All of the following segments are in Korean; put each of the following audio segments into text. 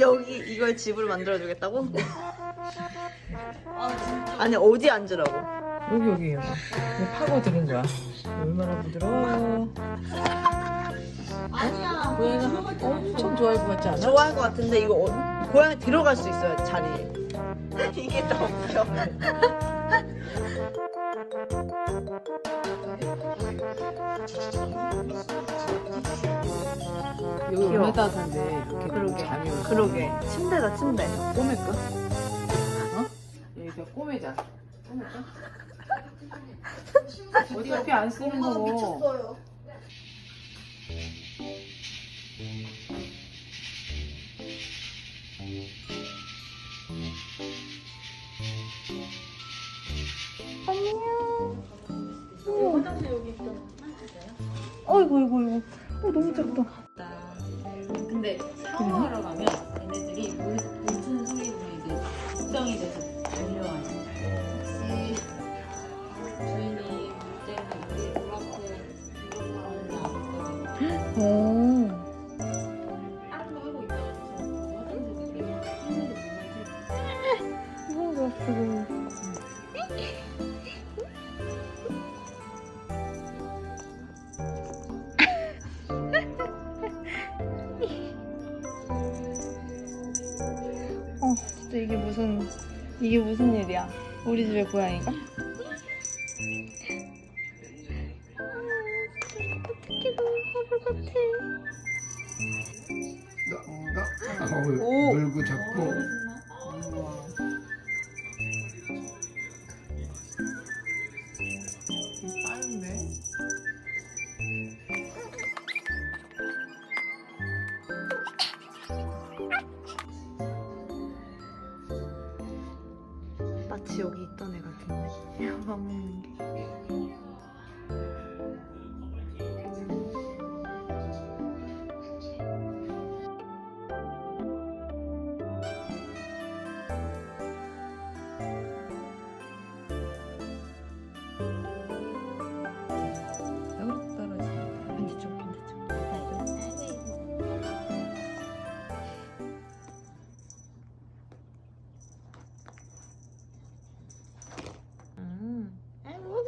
여기 이걸 집으로 만들어 주겠다고? 아니 어디 앉으라고? 여기 여기 여기 파고 들은 거야 얼마나 부드러워 아니야. 고양이가 엄청 좋아할 것 같지 않아? 좋아할 것 같은데 이거 어, 고양이 들어갈 수 있어요 자리에. 이게 더 웃겨. 여기 귀여워. 얼마나 따뜻한데 이렇게 그러게. 잠이 오지 그러게. 침대다 침대. 꼬맬까? 어? 여기다 꼬매자 꼬맬까? 옆에 안 쓰는 거고 어이구 어이구 어이구. 어 너무 작다. 근데 샤워하러 가면 얘네들이 물, 물주는 소리 중에 이제 걱정이 돼서 달려와요. 혹시 주인이 그때는 우리 물 앞에 이런 알았거든요. 다른 거 하고 있다가 저 화장실에서 그래서 화장실에서 물을 좀. 어, 이게 무슨 이게 무슨 일이야? 우리 집의 고양이가? 어떻게 너무 화분 같아. 어, 물고 잡고 마치 여기 있던 애 같은데. 밥 먹는 게.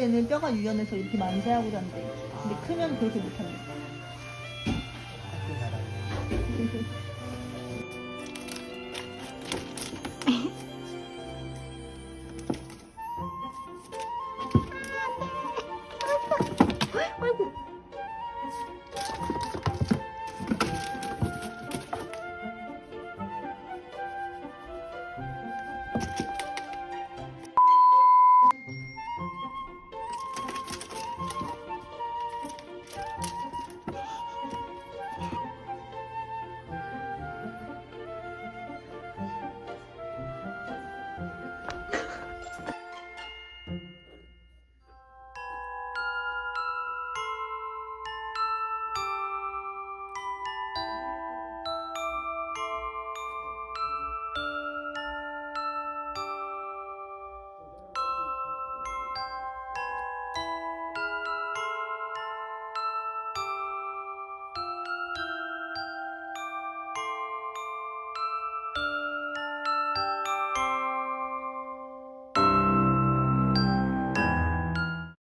때는 뼈가 유연해서 이렇게 만세하고 잔대. 근데 크면 그렇게 못한대.